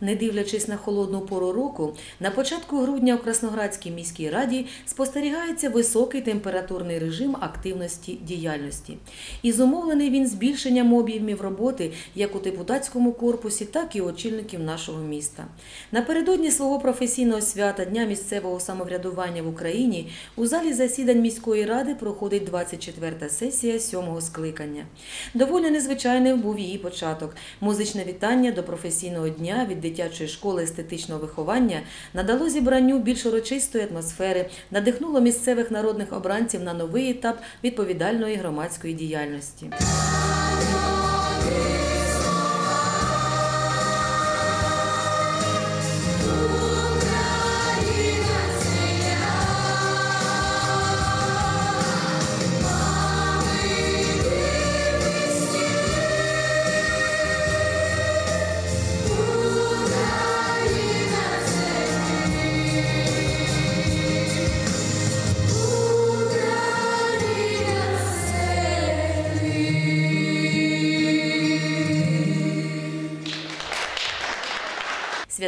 Не дивлячись на холодну пору року, на початку грудня у Красноградській міській раді спостерігається високий температурний режим активності діяльності. І зумовлений він збільшенням об'ємів роботи як у депутатському корпусі, так і очільників нашого міста. Напередодні свого професійного свята Дня місцевого самоврядування в Україні у залі засідань міської ради проходить 24-та сесія сьомого скликання. Доволі незвичайним був її початок. Музичне вітання до професійного дня від дитячої школи естетичного виховання надало зібранню більш урочистої атмосфери, надихнуло місцевих народних обранців на новий етап відповідальної громадської діяльності.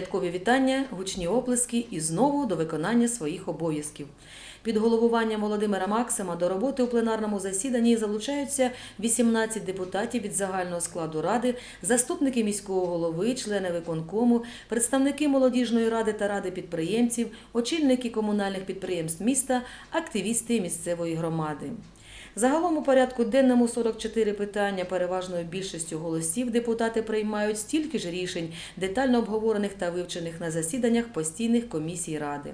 Святкові вітання, гучні оплески і знову до виконання своїх обов'язків. Під головуванням Володимира Максима до роботи у пленарному засіданні залучаються 18 депутатів від загального складу ради, заступники міського голови, члени виконкому, представники молодіжної ради та ради підприємців, очільники комунальних підприємств міста, активісти місцевої громади. Загалом у порядку денному 44 питання переважною більшістю голосів депутати приймають стільки ж рішень, детально обговорених та вивчених на засіданнях постійних комісій ради.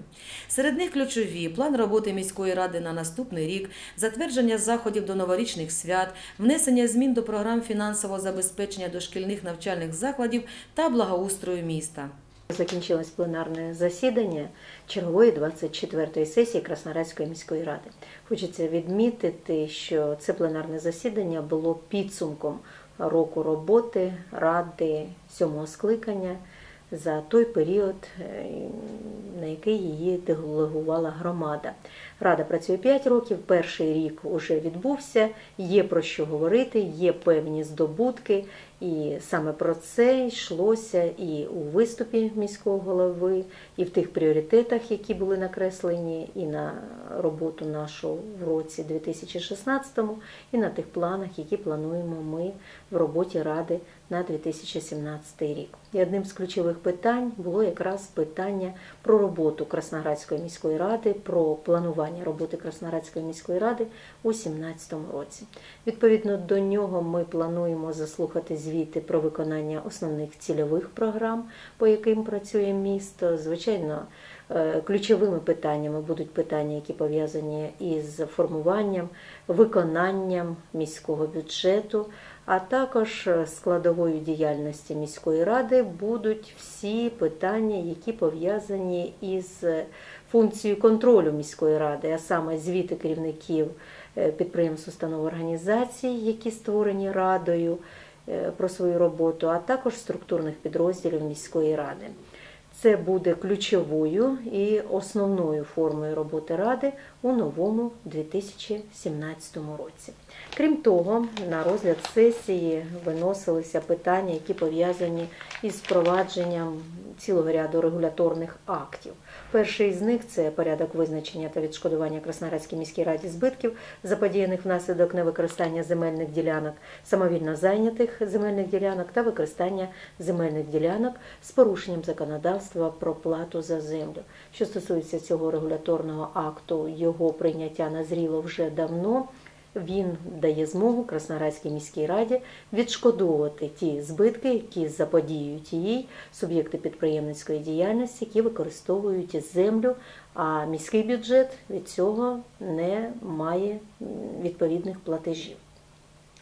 Серед них ключові план роботи міської ради на наступний рік, затвердження заходів до новорічних свят, внесення змін до програм фінансового забезпечення дошкільних навчальних закладів та благоустрою міста. Закінчилось пленарне засідання чергової 24-ї сесії Краснодарської міської ради. Хочеться відмітити, що це пленарне засідання було підсумком року роботи ради сьомого скликання за той період, е, на який її делегувала громада. Рада працює 5 років, перший рік вже відбувся, є про що говорити, є певні здобутки, і саме про це йшлося і у виступі міського голови, і в тих пріоритетах, які були накреслені, і на роботу нашу в році 2016, і на тих планах, які плануємо ми в роботі ради на 2017 рік. І одним з ключових питань було якраз питання про роботу Красноградської міської ради, про планування роботи Красноградської міської ради у 2017 році. Відповідно до нього, ми плануємо заслухати звіти про виконання основних цільових програм, по яким працює місто. Звичайно. Ключовими питаннями будуть питання, які пов'язані із формуванням, виконанням міського бюджету, а також складовою діяльності міської ради будуть всі питання, які пов'язані із функцією контролю міської ради, а саме звіти керівників підприємств, установ організацій, які створені радою про свою роботу, а також структурних підрозділів міської ради. Це буде ключовою і основною формою роботи ради у новому 2017 році. Крім того, на розгляд сесії виносилися питання, які пов'язані із впровадженням цілого ряду регуляторних актів. Перший з них це порядок визначення та відшкодування Красноградській міській раді збитків, заподіяних внаслідок невикористання земельних ділянок, самовільно зайнятих земельних ділянок та використання земельних ділянок з порушенням законодавства про плату за землю. Що стосується цього регуляторного акту, його прийняття назріло вже давно. Він дає змогу Краснорадській міській раді відшкодовувати ті збитки, які заподіють їй суб'єкти підприємницької діяльності, які використовують землю, а міський бюджет від цього не має відповідних платежів.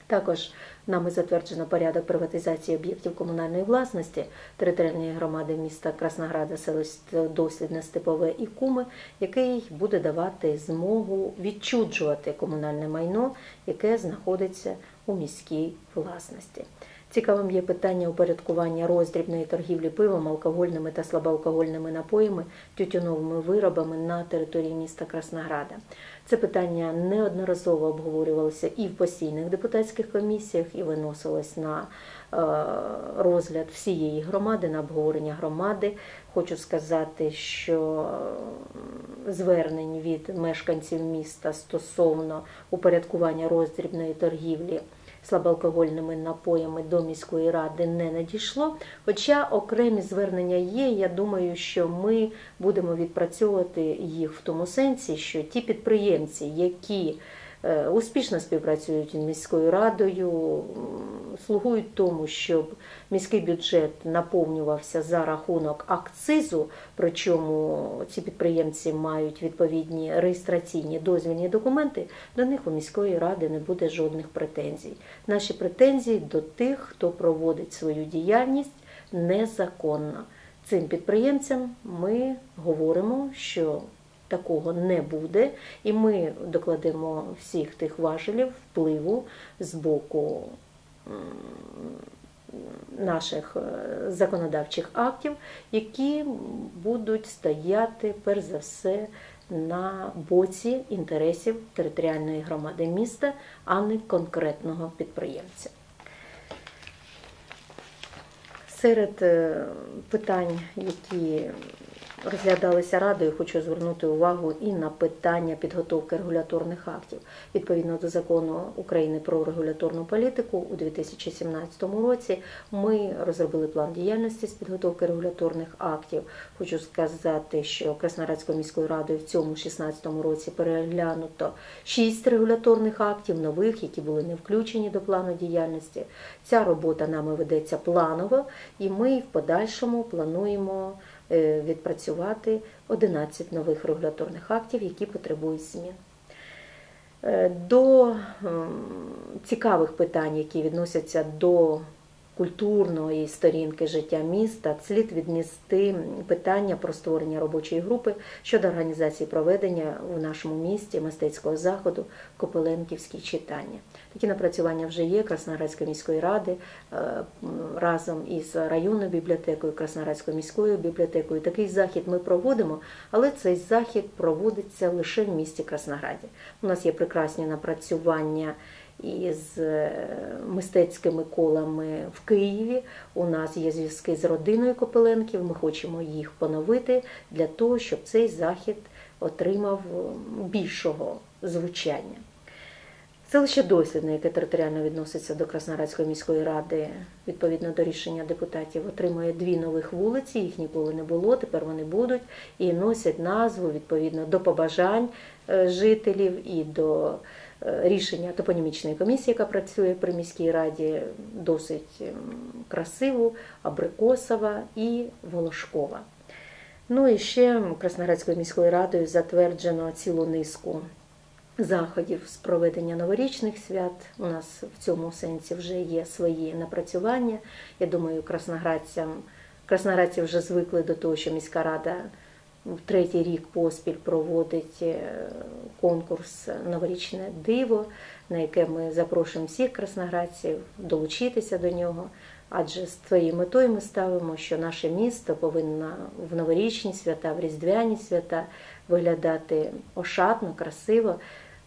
Також нами затверджено порядок приватизації об'єктів комунальної власності територіальної громади міста Краснограда, селище Дослідне Степове і Куми, який буде давати змогу відчуджувати комунальне майно, яке знаходиться у міській власності. Цікавим є питання упорядкування роздрібної торгівлі пивом, алкогольними та слабоалкогольними напоями, тютюновими виробами на території міста Краснограда. Це питання неодноразово обговорювалося і в постійних депутатських комісіях, і виносилось на розгляд всієї громади на обговорення громади. Хочу сказати, що е, звернень від мешканців міста стосовно упорядкування роздрібної торгівлі слабоалкогольними напоями до міської ради не надійшло. Хоча окремі звернення є, я думаю, що ми будемо відпрацьовувати їх в тому сенсі, що ті підприємці, які успішно співпрацюють з міською радою, слугують тому, щоб міський бюджет наповнювався за рахунок акцизу, причому ці підприємці мають відповідні реєстраційні дозвільні документи, до них у міської ради не буде жодних претензій. Наші претензії до тих, хто проводить свою діяльність незаконно. Цим підприємцям ми говоримо, що такого не буде, і ми докладемо всіх тих важелів впливу з боку наших е, законодавчих актів, які будуть стояти перш за все на боці інтересів територіальної громади міста, а не конкретного підприємця. Серед е, питань, які розглядалися радою, хочу звернути увагу і на питання підготовки регуляторних актів. Відповідно до закону України про регуляторну політику у 2017 році ми розробили план діяльності з підготовки регуляторних актів. Хочу сказати, що Краснодарською міською радою в цьому 2016 році переглянуто шість регуляторних актів нових, які були не включені до плану діяльності. Ця робота нами ведеться планово, і ми в подальшому плануємо відпрацювати 11 нових регуляторних актів, які потребують змін. Е, До цікавих питань, які відносяться до культурної сторінки життя міста, слід віднести питання про створення робочої групи щодо організації проведення в нашому місті мистецького заходу Копеленківські читання. Такі напрацювання вже є Красноградської міської ради е, разом із районною бібліотекою, Красноградською міською бібліотекою. Такий захід ми проводимо, але цей захід проводиться лише в місті Краснограді. У нас є прекрасні напрацювання із е, мистецькими колами в Києві. У нас є зв'язки з родиною Копеленків. Ми хочемо їх поновити для того, щоб цей захід отримав більшого звучання. Селище Дослідне, яке територіально відноситься до Краснодарської міської ради, відповідно до рішення депутатів, отримує дві нових вулиці. Їх ніколи не було. Тепер вони будуть і носять назву відповідно до побажань е, жителів і до е, рішення топонімічної комісії, яка працює при міській раді, досить ем, красиву, Абрикосова і Волошкова. Ну і ще Красноградською міською радою затверджено цілу низку заходів з проведення новорічних свят. У нас в цьому сенсі вже є свої напрацювання. Я думаю, красноградцям, красноградці вже звикли до того, що міська рада в третій рік поспіль проводить е, конкурс Новорічне диво, на яке ми запрошуємо всіх красноградців долучитися до нього. Адже з твоєю метою ми ставимо, що наше місто повинно в новорічні свята, в різдвяні свята виглядати ошатно, красиво,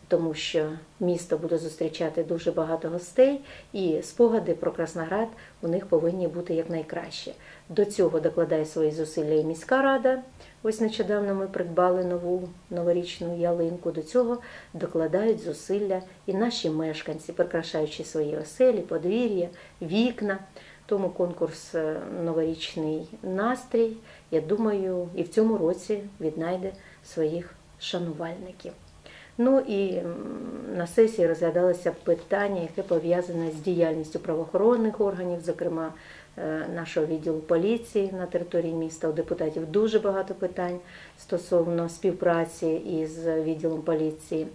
тому що місто буде зустрічати дуже багато гостей, і спогади про Красноград у них повинні бути якнайкраще. До цього докладає свої зусилля і міська рада. Ось нещодавно ми придбали нову новорічну ялинку. До цього докладають зусилля і наші мешканці, прикрашаючи свої оселі, подвір'я, вікна. Тому конкурс е, Новорічний настрій, я думаю, і в цьому році віднайде своїх шанувальників. Ну і на сесії розглядалося питання, яке пов'язане з діяльністю правоохоронних органів, зокрема е, нашого відділу поліції на території міста. У депутатів дуже багато питань стосовно співпраці із відділом поліції.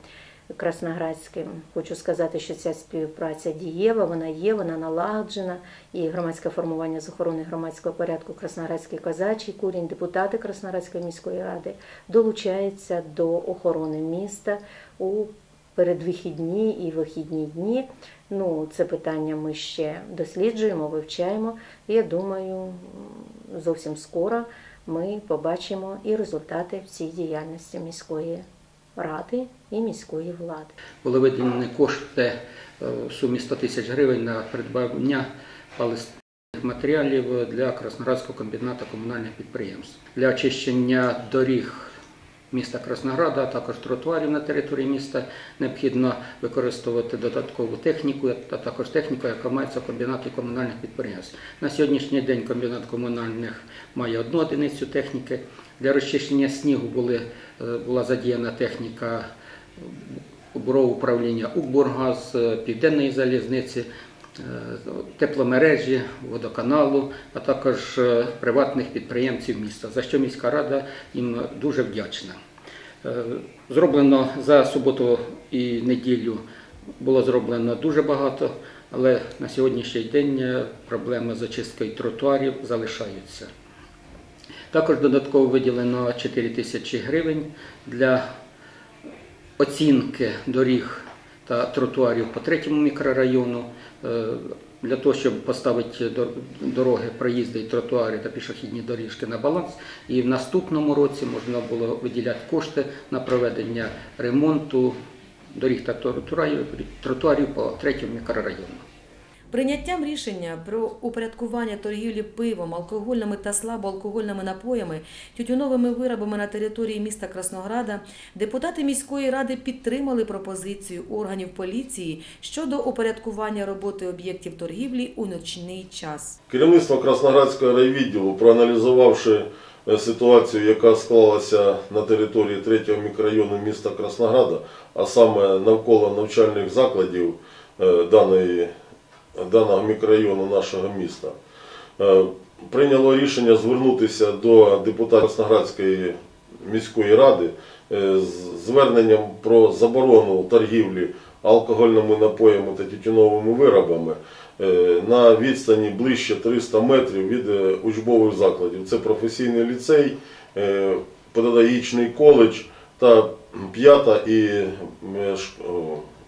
Красноградським. Хочу сказати, що ця співпраця дієва, вона є, вона налагоджена. І громадське формування з охорони громадського порядку Красноградський козачий курінь, депутати Красноградської міської ради долучаються до охорони міста у передвихідні і вихідні дні. Ну, це питання ми ще досліджуємо, вивчаємо. Я думаю, зовсім скоро ми побачимо і результати в цій діяльності міської ради і міської влади. були виділені кошти е, в сумі 100 тисяч гривень на придбання паливних матеріалів для Красноградського комбінату комунальних підприємств. Для очищення доріг міста Краснограда, а також тротуарів на території міста необхідно використовувати додаткову техніку, а також техніку, яка мається в комбінаті комунальних підприємств. На сьогоднішній день комбінат комунальних має одну одиницю техніки. Для розчищення снігу були, е, була задіяна техніка бурового управління «Укрбургаз», е, Південної залізниці, е, тепломережі, водоканалу, а також е, приватних підприємців міста, за що міська рада їм дуже вдячна. Е, Зроблено за суботу і неділю було зроблено дуже багато, але на сьогоднішній день е, проблеми з очисткою тротуарів залишаються. Також додатково виділено 4 тисячі гривень для оцінки доріг та тротуарів по третьому мікрорайону е, для того, щоб поставити дороги, проїзди і тротуари та пішохідні доріжки на баланс. І в наступному році можна було виділяти кошти на проведення ремонту доріг та тротуарів, тротуарів по третьому мікрорайону. Прийняттям рішення про упорядкування торгівлі пивом, алкогольними та слабоалкогольними напоями, тютюновими виробами на території міста Краснограда депутати міської ради підтримали пропозицію органів поліції щодо упорядкування роботи об'єктів торгівлі у ночний час. Керівництво Красноградського райвідділу, проаналізувавши е, ситуацію, яка склалася на території 3 мікрорайону міста Краснограда, а саме навколо навчальних закладів е, даної, даного мікрорайону нашого міста, е, прийняло рішення звернутися до депутатів Красноградської міської ради е, з зверненням про заборону торгівлі алкогольними напоями та тютюновими виробами е, на відстані ближче 300 метрів від учбових закладів. Це професійний ліцей, педагогічний коледж та п'ята і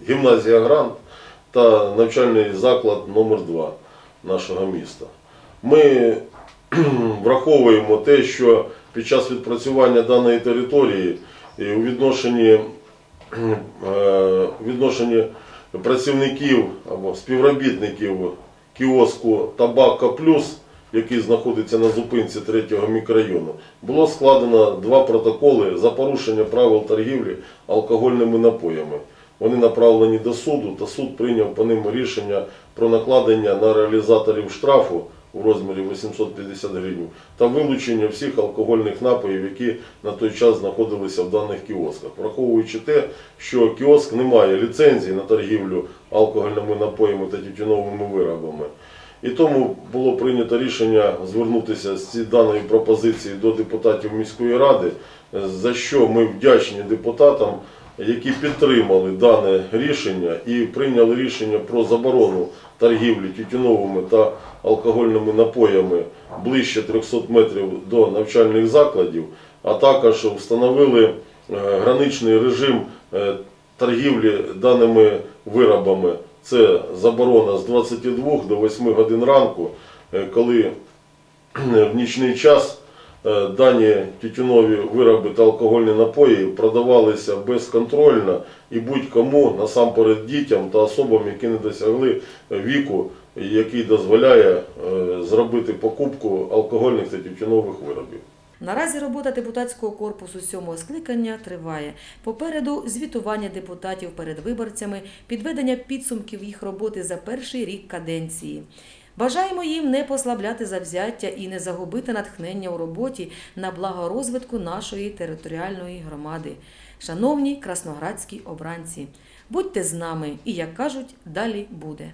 гімназія Грант та навчальний заклад номер 2 нашого міста. Ми враховуємо те, що під час відпрацювання даної території у відношенні, е, у відношенні працівників або співробітників кіоску Табака Плюс, який знаходиться на зупинці 3-го мікрорайону, було складено два протоколи за порушення правил торгівлі алкогольними напоями. Вони направлені до суду, та суд прийняв по ним рішення про накладення на реалізаторів штрафу у розмірі 850 гривень та вилучення всіх алкогольних напоїв, які на той час знаходилися в даних кіосках. Враховуючи те, що кіоск не має ліцензії на торгівлю алкогольними напоями та тютюновими виробами. І тому було прийнято рішення звернутися з цією даною пропозицією до депутатів міської ради, за що ми вдячні депутатам, які підтримали дане рішення і прийняли рішення про заборону торгівлі тютюновими та алкогольними напоями ближче 300 метрів до навчальних закладів, а також встановили е, граничний режим е, торгівлі даними виробами. Це заборона з 22 до 8 годин ранку, е, коли в нічний час дані тютюнові вироби та алкогольні напої продавалися безконтрольно і будь-кому, насамперед дітям та особам, які не досягли віку, який дозволяє е, зробити покупку алкогольних та тютюнових виробів. Наразі робота депутатського корпусу сьомого скликання триває. Попереду звітування депутатів перед виборцями, підведення підсумків їх роботи за перший рік каденції. Бажаємо їм не послабляти завзяття і не загубити натхнення у роботі на благо розвитку нашої територіальної громади. Шановні красноградські обранці, будьте з нами і, як кажуть, далі буде.